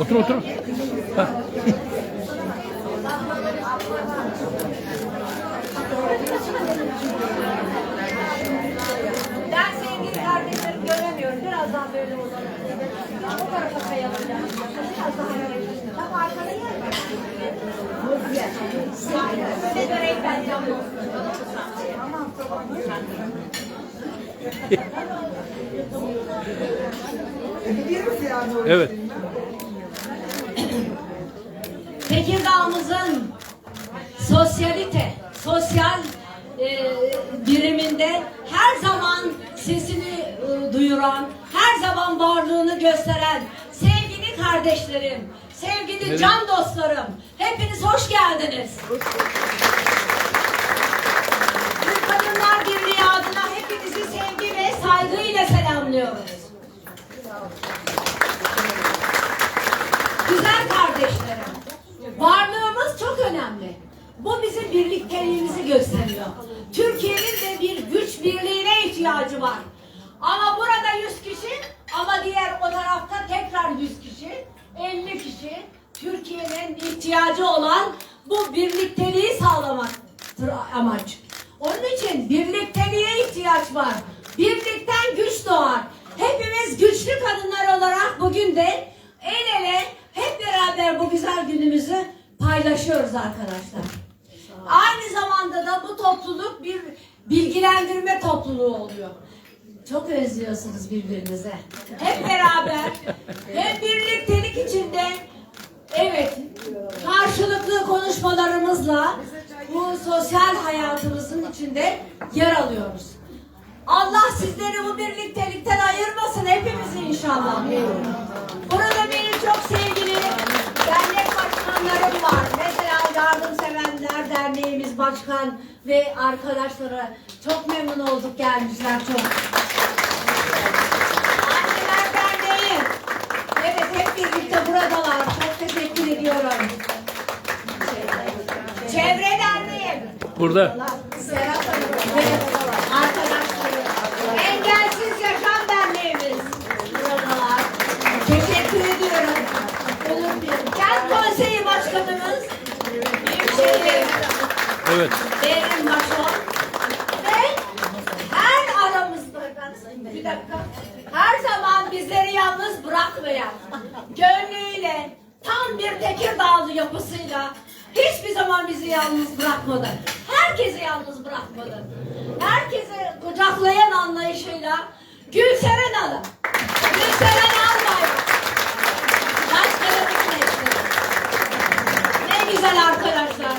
Otur otur. Ha. Ben sevgili kardeşlerim göremiyorum. Birazdan böyle olur. O tarafa kayalım. Biraz daha. Tam arkada yer var. Böyle göreyim ben camda Evet. Tekirdağ'ımızın sosyalite, sosyal e, biriminde her zaman sesini e, duyuran, her zaman varlığını gösteren sevgili kardeşlerim, sevgili can dostlarım, hepiniz hoş geldiniz. Türk Kadınlar Birliği adına hepinizi sevgi ve saygıyla selamlıyoruz. Güzel kardeşlerim, varlığımız çok önemli. Bu bizim birlikteliğimizi gösteriyor. Türkiye'nin de bir güç birliğine ihtiyacı var. Ama burada 100 kişi, ama diğer o tarafta tekrar 100 kişi, 50 kişi. Türkiye'nin ihtiyacı olan bu birlikteliği sağlamaktır amaç. Onun için birlikteliğe ihtiyaç var. Birlikten güç doğar. Hepimiz güçlü kadınlar olarak bugün de el ele hep beraber bu güzel günümüzü paylaşıyoruz arkadaşlar. Aynı zamanda da bu topluluk bir bilgilendirme topluluğu oluyor. Çok özlüyorsunuz birbirinize. Hep beraber, hep birliktelik içinde, evet, karşılıklı konuşmalarımızla bu sosyal hayatımızın içinde yer alıyoruz. Allah sizleri bu birliktelikten ayırmasın hepimizi inşallah. Burada benim çok sevgili dernek başkanlarım var. Mesela Yardımseverler Derneğimiz Başkan ve arkadaşları çok memnun olduk gelmişler çok. Anneler Derneği. Evet hep birlikte buradalar. Çok teşekkür ediyorum. Çevre Derneği. Burada. Serap Hanım ve arkadaşları. Engelsiz Yaşam Derneğimiz. Buradalar. Teşekkür ediyorum. Kent Konseyi Başkanımız. Büyükşehir. Evet. Benim başım. Ve her aramızda bir dakika. Her zaman bizleri yalnız bırakmayan, gönlüyle, tam bir Tekirdağlı yapısıyla hiçbir zaman bizi yalnız bırakmadı. Herkesi yalnız bırakmadı. Herkesi kucaklayan anlayışıyla Gülseren Hanım, Gülseren Albay, başkanımızın eşi. Ne güzel arkadaşlar.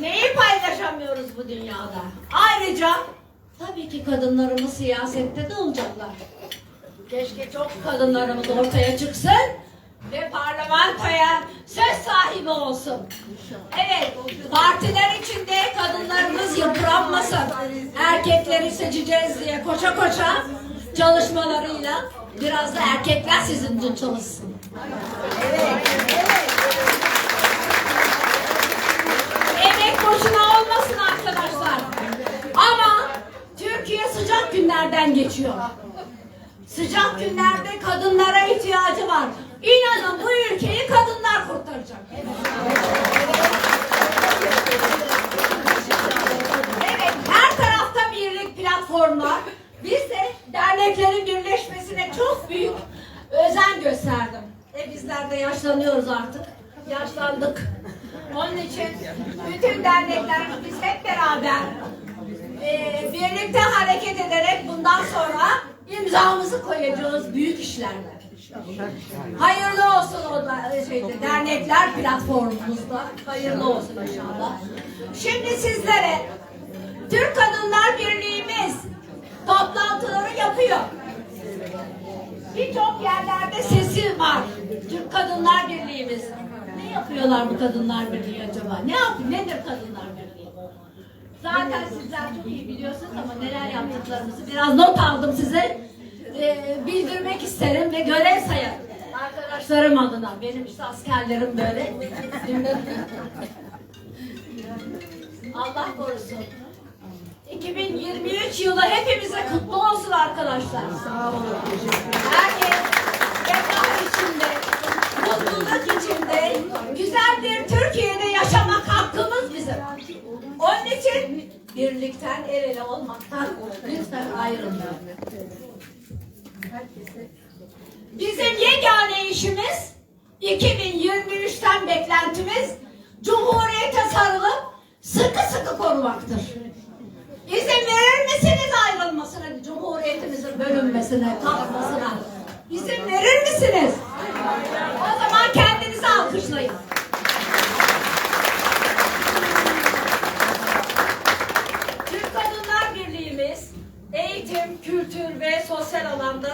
Neyi paylaşamıyoruz bu dünyada? Ayrıca tabii ki kadınlarımız siyasette de olacaklar. Keşke çok kadınlarımız ortaya çıksın ve parlamentoya söz sahibi olsun. Evet, partiler içinde kadınlarımız yıpranmasın. Erkekleri seçeceğiz diye koşa koşa çalışmalarıyla biraz da erkekler sizin için çalışsın. Evet. Emek boşuna olmasın arkadaşlar. Ama Türkiye sıcak günlerden geçiyor. Sıcak günlerde kadınlara ihtiyacı var. İnanın bu ülkeyi kadınlar kurtaracak. Evet, her tarafta birlik platformlar. Biz de derneklerin birleşmesine çok büyük özen gösterdim. E bizler de yaşlanıyoruz artık. Yaşlandık. Onun için bütün dernekler biz hep beraber e, birlikte hareket ederek bundan sonra imzamızı koyacağız büyük işlerle. Hayırlı olsun o da e, şeyde, dernekler platformumuzda. Hayırlı olsun inşallah. Şimdi sizlere Türk Kadınlar Birliği'miz toplantıları yapıyor. Birçok yerlerde sesi var. Türk Kadınlar Birliği'miz. Ne yapıyorlar bu Kadınlar Birliği acaba? Ne yapıyor? Nedir Kadınlar Birliği? Zaten sizler çok iyi biliyorsunuz ama neler yaptıklarımızı biraz not aldım size. Ee, bildirmek isterim ve görev sayarım. Arkadaşlarım adına. Benim işte askerlerim böyle. Allah korusun. 2023 yılı hepimize kutlu olsun arkadaşlar. Sağ olun. Herkes refah içinde, mutluluk içinde, güzel bir Türkiye'de yaşamak hakkımız bizim. Onun için birlikten el ele olmaktan lütfen ayrılmayın. Bizim yegane işimiz 2023'ten beklentimiz Cumhuriyete sarılıp sıkı sıkı korumaktır. İzin verir misiniz ayrılmasına, Cumhuriyetimizin bölünmesine, kalkmasına? İzin verir misiniz? O zaman kendinizi alkışlayın. Türk Kadınlar Birliği'miz eğitim, kültür ve sosyal alanda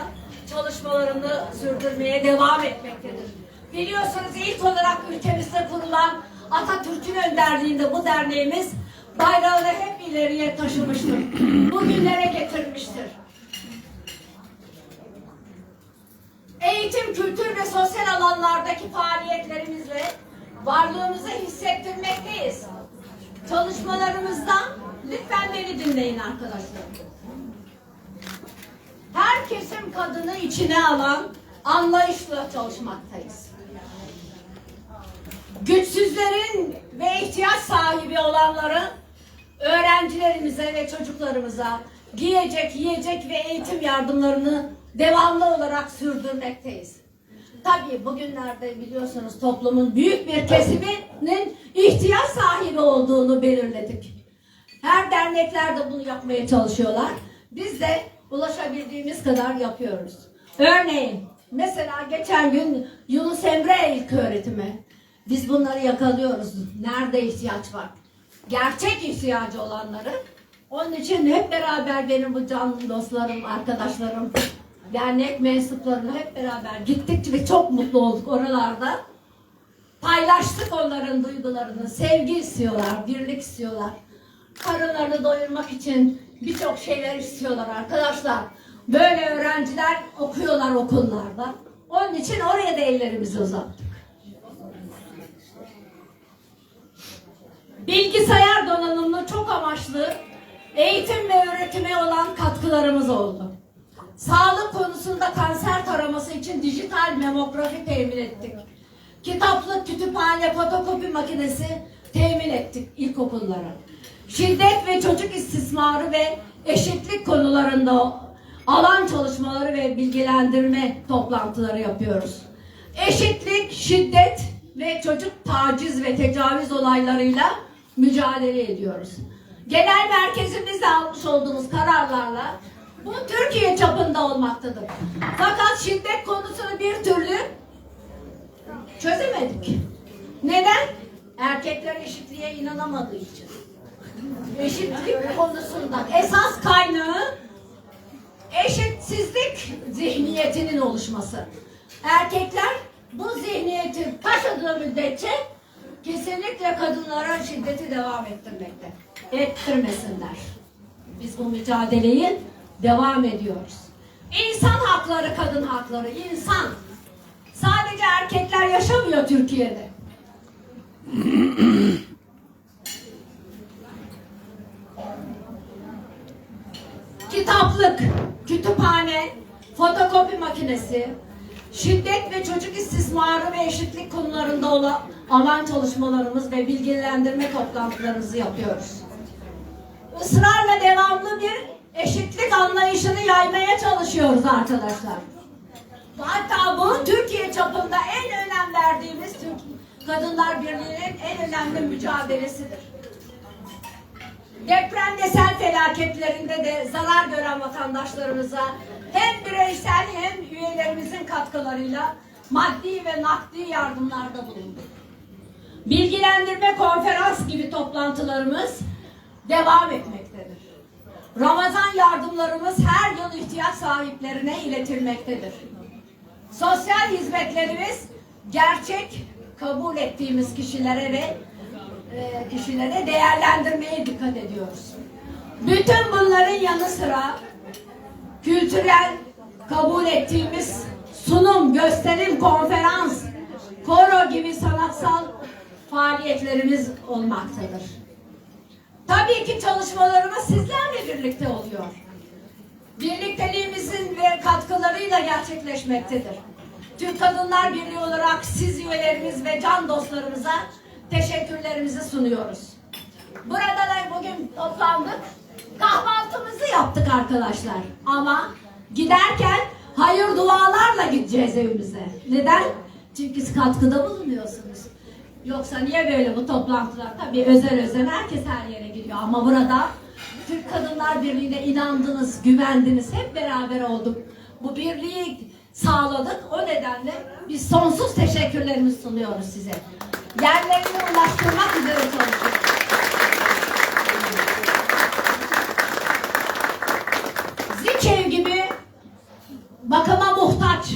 çalışmalarını sürdürmeye devam etmektedir. Biliyorsunuz ilk olarak ülkemizde kurulan Atatürk'ün önderliğinde bu derneğimiz bayrağını hep ileriye taşımıştır. Bugünlere getirmiştir. Eğitim, kültür ve sosyal alanlardaki faaliyetlerimizle varlığımızı hissettirmekteyiz. Çalışmalarımızdan lütfen beni dinleyin arkadaşlar. Her kesim kadını içine alan anlayışla çalışmaktayız. Güçsüzlerin ve ihtiyaç sahibi olanların öğrencilerimize ve çocuklarımıza giyecek, yiyecek ve eğitim yardımlarını devamlı olarak sürdürmekteyiz. Tabii bugünlerde biliyorsunuz toplumun büyük bir kesiminin ihtiyaç sahibi olduğunu belirledik. Her dernekler de bunu yapmaya çalışıyorlar. Biz de ulaşabildiğimiz kadar yapıyoruz. Örneğin mesela geçen gün Yunus Emre ilk öğretimi. Biz bunları yakalıyoruz. Nerede ihtiyaç var? Gerçek ihtiyacı olanları. Onun için hep beraber benim bu canlı dostlarım, arkadaşlarım, dernek mensuplarını hep beraber gittik ve çok mutlu olduk oralarda. Paylaştık onların duygularını. Sevgi istiyorlar, birlik istiyorlar. Karınlarını doyurmak için birçok şeyler istiyorlar arkadaşlar. Böyle öğrenciler okuyorlar okullarda. Onun için oraya da ellerimizi uzattık. Bilgisayar donanımlı çok amaçlı eğitim ve öğretime olan katkılarımız oldu. Sağlık konusunda kanser taraması için dijital memografi temin ettik. Kitaplık, kütüphane, fotokopi makinesi temin ettik ilkokullara. Şiddet ve çocuk istismarı ve eşitlik konularında alan çalışmaları ve bilgilendirme toplantıları yapıyoruz. Eşitlik, şiddet ve çocuk taciz ve tecavüz olaylarıyla mücadele ediyoruz. Genel merkezimizde almış olduğumuz kararlarla bu Türkiye çapında olmaktadır. Fakat şiddet konusunu bir türlü çözemedik. Neden? Erkekler eşitliğe inanamadığı için. Eşitlik konusunda esas kaynağı eşitsizlik zihniyetinin oluşması. Erkekler bu zihniyeti taşıdığı müddetçe kesinlikle kadınlara şiddeti devam ettirmekte. Ettirmesinler. Biz bu mücadeleyi devam ediyoruz. İnsan hakları, kadın hakları, insan. Sadece erkekler yaşamıyor Türkiye'de. kitaplık, kütüphane, fotokopi makinesi, şiddet ve çocuk istismarı ve eşitlik konularında olan alan çalışmalarımız ve bilgilendirme toplantılarımızı yapıyoruz. Israrla devamlı bir eşitlik anlayışını yaymaya çalışıyoruz arkadaşlar. Hatta bu Türkiye çapında en önem verdiğimiz Türk Kadınlar Birliği'nin en önemli mücadelesidir. Deprem ve sel felaketlerinde de zarar gören vatandaşlarımıza hem bireysel hem üyelerimizin katkılarıyla maddi ve nakdi yardımlarda bulunduk. Bilgilendirme konferans gibi toplantılarımız devam etmektedir. Ramazan yardımlarımız her yıl ihtiyaç sahiplerine iletilmektedir. Sosyal hizmetlerimiz gerçek kabul ettiğimiz kişilere ve e, kişilere değerlendirmeye dikkat ediyoruz. Bütün bunların yanı sıra kültürel kabul ettiğimiz sunum, gösterim, konferans, koro gibi sanatsal faaliyetlerimiz olmaktadır. Tabii ki çalışmalarımız sizlerle birlikte oluyor. Birlikteliğimizin ve katkılarıyla gerçekleşmektedir. Türk Kadınlar Birliği olarak siz üyelerimiz ve can dostlarımıza teşekkürlerimizi sunuyoruz. Burada da bugün toplandık. Kahvaltımızı yaptık arkadaşlar. Ama giderken hayır dualarla gideceğiz evimize. Neden? Çünkü siz katkıda bulunuyorsunuz. Yoksa niye böyle bu toplantılar? Tabii özel özel herkes her yere gidiyor. Ama burada Türk Kadınlar Birliği'ne inandınız, güvendiniz. Hep beraber olduk. Bu birliği sağladık. O nedenle biz sonsuz teşekkürlerimizi sunuyoruz size. Yerlerine ulaştırmak üzere çalışıyoruz. Zikev gibi bakıma muhtaç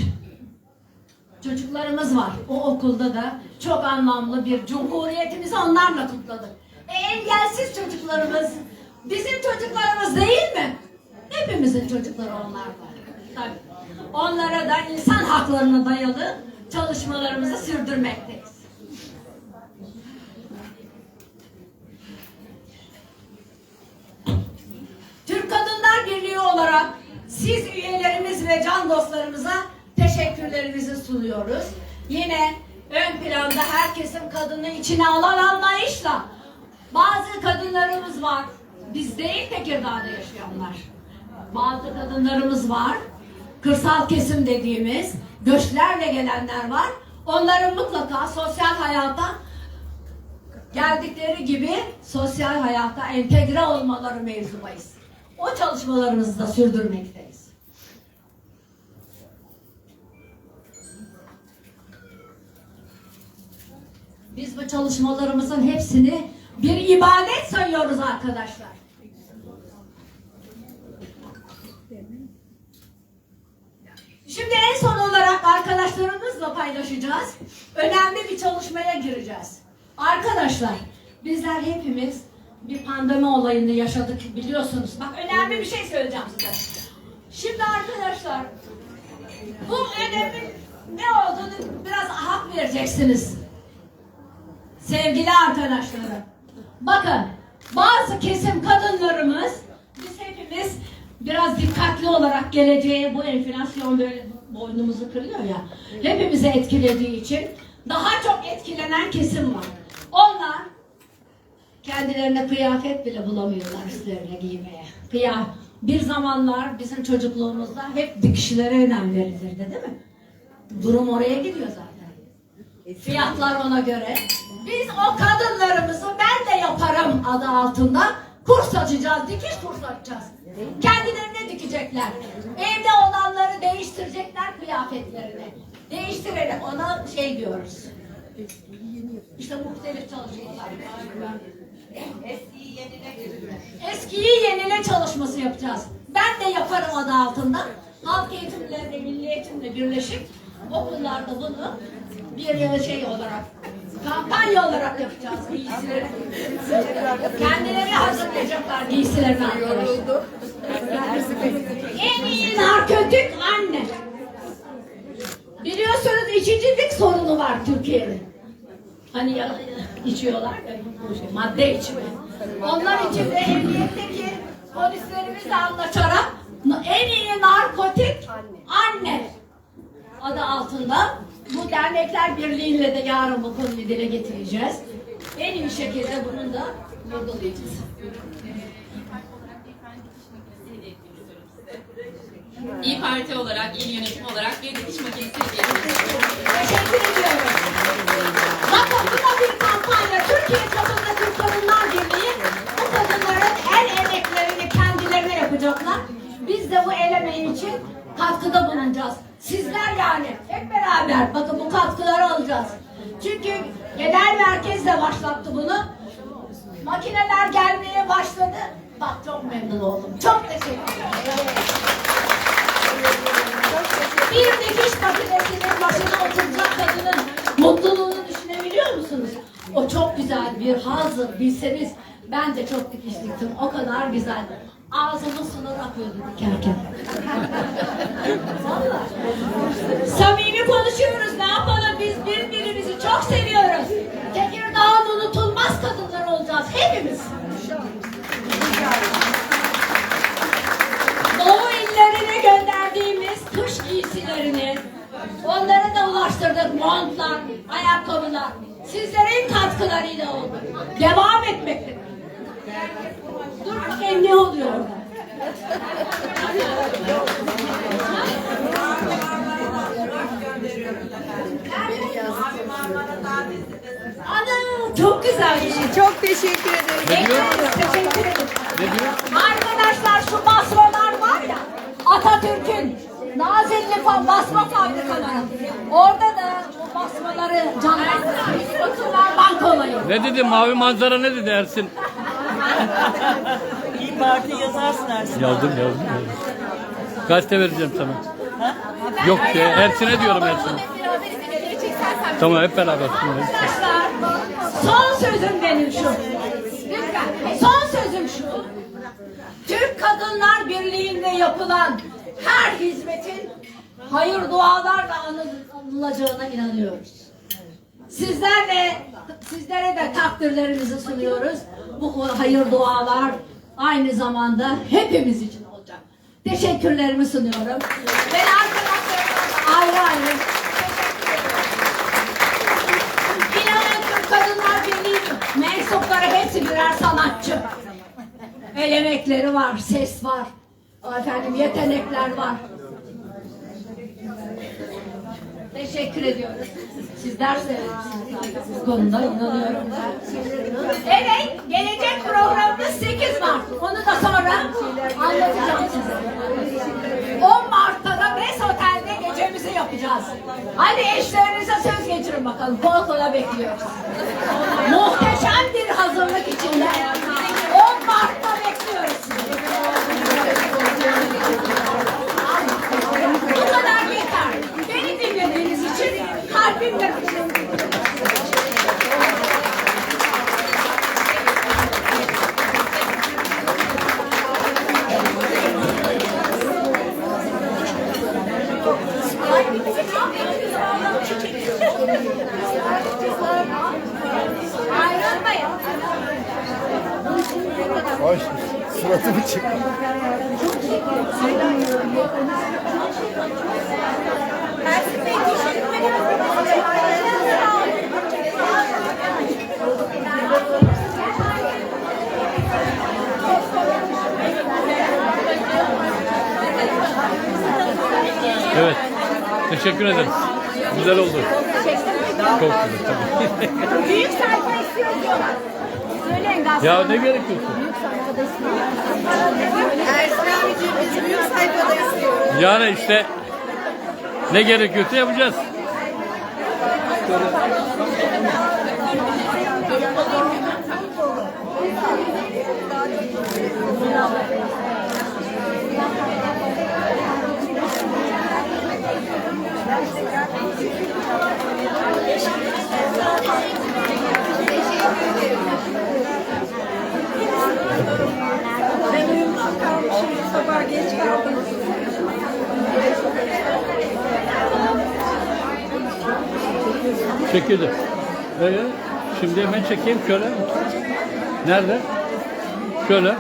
çocuklarımız var. O okulda da çok anlamlı bir cumhuriyetimizi onlarla kutladık. E, engelsiz çocuklarımız bizim çocuklarımız değil mi? Hepimizin çocukları onlar var. Tabii. Onlara da insan haklarına dayalı çalışmalarımızı sürdürmekteyiz. Türk Kadınlar Birliği olarak siz üyelerimiz ve can dostlarımıza teşekkürlerimizi sunuyoruz. Yine ön planda herkesin kadını içine alan anlayışla bazı kadınlarımız var. Biz değil Tekirdağ'da yaşayanlar. Bazı kadınlarımız var. Kırsal kesim dediğimiz göçlerle gelenler var. Onların mutlaka sosyal hayata geldikleri gibi sosyal hayata entegre olmaları mevzubayız. O çalışmalarımızı da sürdürmekteyiz. Biz bu çalışmalarımızın hepsini bir ibadet sayıyoruz arkadaşlar. Şimdi en son olarak arkadaşlarımızla paylaşacağız. Önemli bir çalışmaya gireceğiz. Arkadaşlar, bizler hepimiz bir pandemi olayını yaşadık biliyorsunuz. Bak önemli bir şey söyleyeceğim size. Şimdi arkadaşlar, bu önemin ne olduğunu biraz hak vereceksiniz. Sevgili arkadaşlarım. Bakın, bazı kesim kadınlarımız, biz hepimiz biraz dikkatli olarak geleceğe bu enflasyon böyle boynumuzu kırıyor ya. Hepimizi etkilediği için daha çok etkilenen kesim var. Onlar kendilerine kıyafet bile bulamıyorlar üstlerine giymeye. Kıyaf bir zamanlar bizim çocukluğumuzda hep dikişlere önem verilirdi değil mi? Durum oraya gidiyor zaten. Fiyatlar ona göre. Biz o kadınlarımızı ben de yaparım adı altında kurs açacağız, dikiş kurs açacağız. Kendilerine dikecekler. Evde olanları değiştirecekler kıyafetlerini. Değiştirerek ona şey diyoruz. İşte muhtelif çalışmalar. Eskiyi yenile çalışması yapacağız. Ben de yaparım adı altında. Halk eğitimlerle, milli eğitimle birleşip okullarda bunu bir şey olarak, kampanya olarak yapacağız giysileri. Kendileri hazırlayacaklar giysilerini arkadaşlar. En iyi narkotik anne. Biliyorsunuz içicilik sorunu var Türkiye'de. Hani ya, içiyorlar ya bu şey, madde içimi. Onlar için de emniyetteki polislerimizle anlaşarak en iyi narkotik anne adı altında bu dernekler birliğiyle de yarın bu konuyu dile getireceğiz. En iyi şekilde bunu da vurgulayacağız. İyi Parti olarak, il yönetim olarak bir dikiş makinesi hediye. Teşekkür ediyorum. Da bir kampanya. Türkiye Kadınla Türk Kadınlar Birliği bu kadınların el emeklerini kendilerine yapacaklar. Biz de bu el emeği için katkıda bulunacağız. Sizler yani hep beraber bakın bu katkıları alacağız. Çünkü genel merkez de başlattı bunu. Makineler gelmeye başladı. Bak çok memnun oldum. Çok teşekkür ederim bir dikiş makinesinin başına oturacak kadının mutluluğunu düşünebiliyor musunuz? O çok güzel bir hazır bilseniz ben de çok dikiş diktim. O kadar güzel. Ağzımın suları akıyordu dikerken. Valla. Samimi konuşuyoruz. Ne yapalım biz birbirimizi çok seviyoruz. Tekirdağ'ın unutulmaz kadınlar olacağız hepimiz. Doğu illerine gönder kış giysilerini. Onlara da ulaştırdık montlar, ayakkabılar. Sizlerin katkılarıyla oldu. Devam etmekte. Dur bakayım ne oluyor orada. Ana çok güzel bir şey. Çok teşekkür ederim. Ne? Teşekkür ederim. Arkadaşlar şu basrolar var ya Atatürk'ün Nazilli fa- basma fabrikaları. Orada da bu basmaları canlandırmış Bakırlar Bank olayı. Ne dedi? Mavi manzara ne dedi Ersin? İyi Parti yazarsın Ersin. Yazdım yazdım. yazdım. Gazete vereceğim sana. Yok şey, Ersin'e diyorum Ersin'e. Tamam hep beraber. Arkadaşlar son sözüm benim şu. Lütfen son sözüm şu. Türk Kadınlar Birliği'nde yapılan her hizmetin hayır dualarla anılacağına inanıyoruz. Sizlerle sizlere de takdirlerimizi sunuyoruz. Bu hayır dualar aynı zamanda hepimiz için olacak. Teşekkürlerimi sunuyorum. Ben arkadaşlarıma ayrı ayrı İnanın Kadınlar Birliği mensupları hepsi birer sanatçı. El emekleri var, ses var. Efendim yetenekler var. Teşekkür ediyoruz. Sizler bu konuda inanıyorum. Evet, gelecek programımız 8 Mart. Onu da sonra anlatacağım size. 10 Mart'ta da Bes Otel'de gecemizi yapacağız. Hadi eşlerinize söz geçirin bakalım. Kol kola bekliyoruz. Muhteşem bir hazırlık içinde 10 Mart'ta bekliyoruz. Bu kadar yeter. Beni dinlediğiniz için kalbimle Ayrılmayın. Ay suratımı çık. Evet. Teşekkür ederim. Güzel oldu. Çok güzel tabii. Büyük sayfa istiyor diyorlar. Söyleyin ya ne gerek yok? Ersin biz büyük sayfada istiyoruz. Yani işte ne gerekiyorsa yapacağız. Ben Sabah geç kaldım. Çekildi. Ee, şimdi hemen çekeyim şöyle. Nerede? Şöyle.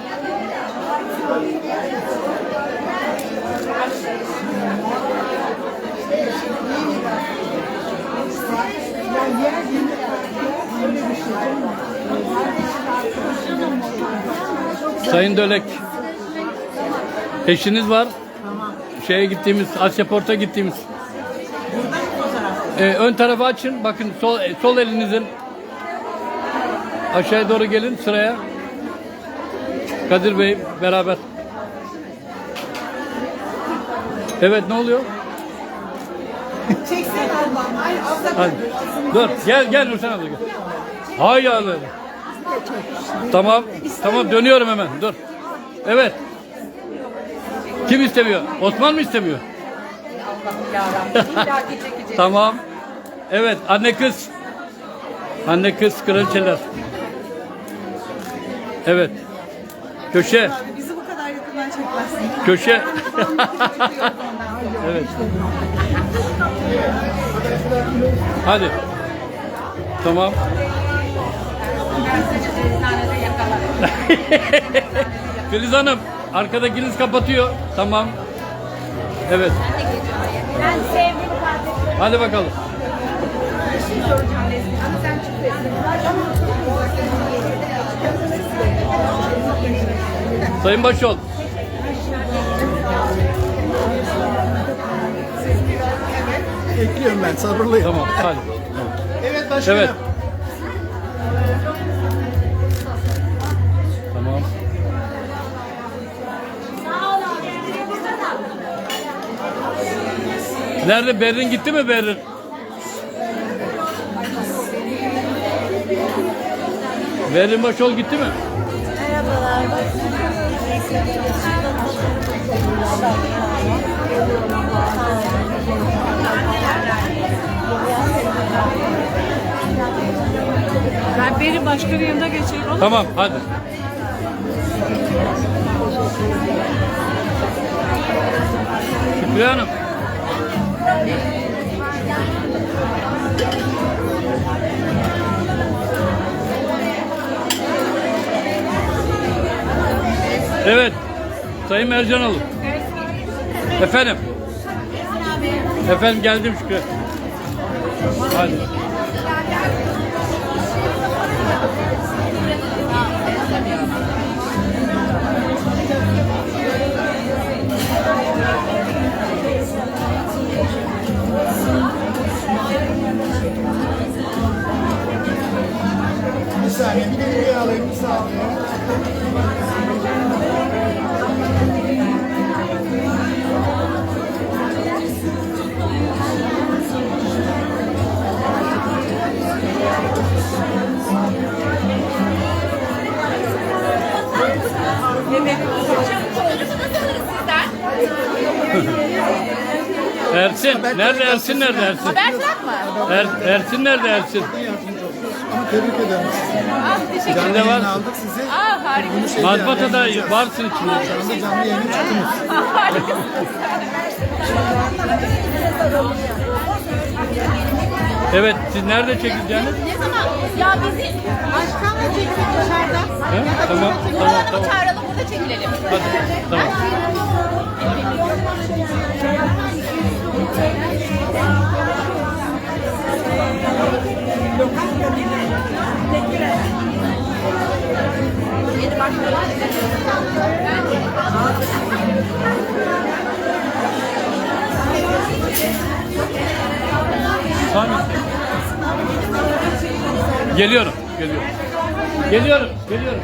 Sayın Dölek. Eşiniz var. Şeye gittiğimiz, Asyaport'a gittiğimiz. Ee, ön tarafı açın. Bakın sol sol elinizin aşağıya doğru gelin sıraya. Kadir Bey beraber. Evet ne oluyor? Çeksen ablam. Ay abla. Hadi. Dur gel gel Nursen abla gel. Hay Allah. Tamam. Tamam dönüyorum hemen. Dur. Evet. Kim istemiyor? Osman mı istemiyor? tamam. Evet anne kız. Anne kız kraliçeler. Evet. Köşe. Bizi bu kadar yakından çekmezsin. Köşe. evet. Hadi. Tamam. Filiz Hanım, arkadakiniz kapatıyor. Tamam. Evet. Ben sevdiğim kardeşim. Hadi bakalım. Sayın Başol. Bekliyorum ben sabırlıyım. Tamam hadi. Evet başkanım. Evet. Nerede Berrin gitti mi Berrin? Berrin Başol gitti mi? Ben beri başkanın yanına geçeyim. olur? Tamam hadi. Şükrü Hanım. Evet. Sayın Mercanoğlu. Efendim. Efendim geldim Şükrü. Hadi. Saniye bir de buraya alayım bir saniye. Ersin. Nerede Ersin nerede Ersin? Haber mı? Er, Ersin nerede Ersin? Tebrik ederim sizi. Ah teşekkür Canlı yayın aldık sizi. Ah harika. Bunu şeyde Mazbata'da yayınlayacağız. varsın içinde. Şu anda canlı yayına çıktınız. Evet siz nerede çekileceğiniz? Ne zaman? Ya bizi başkanla çekelim dışarıda. He? Tamam tamam Hanım'ı tamam. çağıralım burada çekilelim. Hadi tamam. Sami. Geliyorum, geliyorum. Geliyorum, geliyorum.